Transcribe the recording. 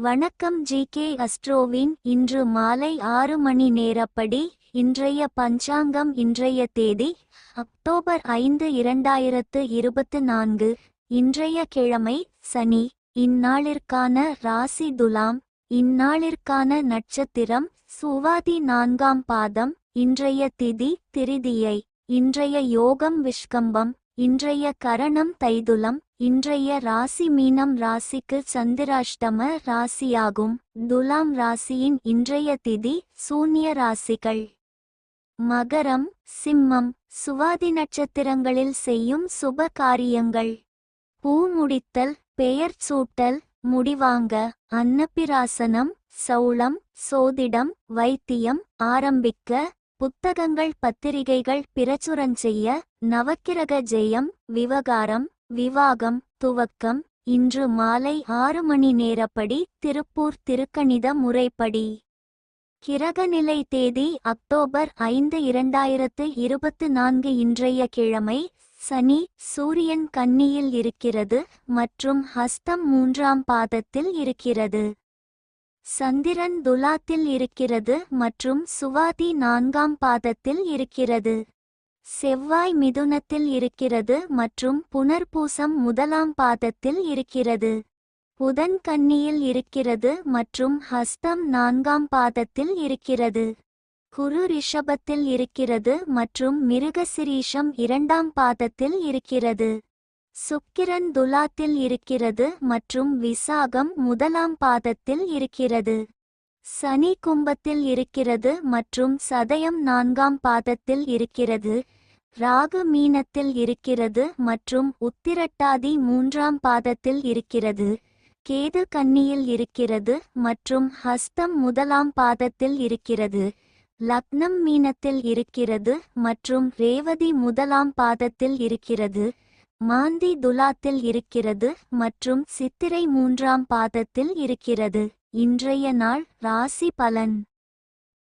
வணக்கம் G K அஸ்ட்ரோவின். இன்று மாலை ஆறு மணி நேரப்படி இன்றைய பஞ்சாங்கம் இன்றைய தேதி அக்டோபர் ஐந்து இரண்டாயிரத்து இருபத்து நான்கு இன்றைய கிழமை சனி. இந்நாளிற்கான ராசி துலாம் இந்நாளிற்கான நட்சத்திரம் சுவாதி நான்காம் பாதம் இன்றைய திதி திரிதியை. இன்றைய யோகம் விஷ்கம்பம் இன்றைய கரணம் தைதுலம் இன்றைய ராசி மீனம் ராசிக்கு சந்திராஷ்டம ராசியாகும். துலாம் ராசியின் இன்றைய திதி சூன்ய ராசிகள். மகரம் சிம்மம் சுவாதி நட்சத்திரங்களில் செய்யும் சுப காரியங்கள். பூ முடித்தல் பெயர் சூட்டல் முடிவாங்க அன்னப்பிராசனம் சௌளம் சோதிடம் வைத்தியம் ஆரம்பிக்க புத்தகங்கள் பத்திரிகைகள் பிரச்சுரஞ்செய்ய நவக்கிரக ஜெயம் விவகாரம் விவாகம் துவக்கம் இன்று மாலை ஆறு மணி நேரப்படி திருப்பூர் திருக்கணித முறைப்படி. கிரகநிலை தேதி அக்டோபர் ஐந்து இரண்டாயிரத்து இருபத்து நான்கு இன்றைய கிழமை சனி சூரியன் கன்னியில் இருக்கிறது மற்றும் ஹஸ்தம் மூன்றாம் பாதத்தில் இருக்கிறது. சந்திரன் துலாத்தில் இருக்கிறது மற்றும் சுவாதி நான்காம் பாதத்தில் இருக்கிறது. செவ்வாய் மிதுனத்தில் இருக்கிறது மற்றும் புனர்பூசம் முதலாம் பாதத்தில் இருக்கிறது. புதன் கன்னியில் இருக்கிறது மற்றும் ஹஸ்தம் நான்காம் பாதத்தில் இருக்கிறது. குரு ரிஷபத்தில் இருக்கிறது மற்றும் மிருகசிரீஷம் இரண்டாம் பாதத்தில் இருக்கிறது. சுக்கிரன் துலாத்தில் இருக்கிறது மற்றும் விசாகம் முதலாம் பாதத்தில் இருக்கிறது. சனி கும்பத்தில் இருக்கிறது மற்றும் சதயம் நான்காம் பாதத்தில் இருக்கிறது. ராகு மீனத்தில் இருக்கிறது மற்றும் உத்திரட்டாதி மூன்றாம் பாதத்தில் இருக்கிறது. கேது கன்னியில் இருக்கிறது மற்றும் ஹஸ்தம் முதலாம் பாதத்தில் இருக்கிறது. லக்னம் மீனத்தில் இருக்கிறது மற்றும் ரேவதி முதலாம் பாதத்தில் இருக்கிறது. மாந்தி துலாத்தில் இருக்கிறது மற்றும் சித்திரை மூன்றாம் பாதத்தில் இருக்கிறது. இன்றைய நாள் ராசி பலன்.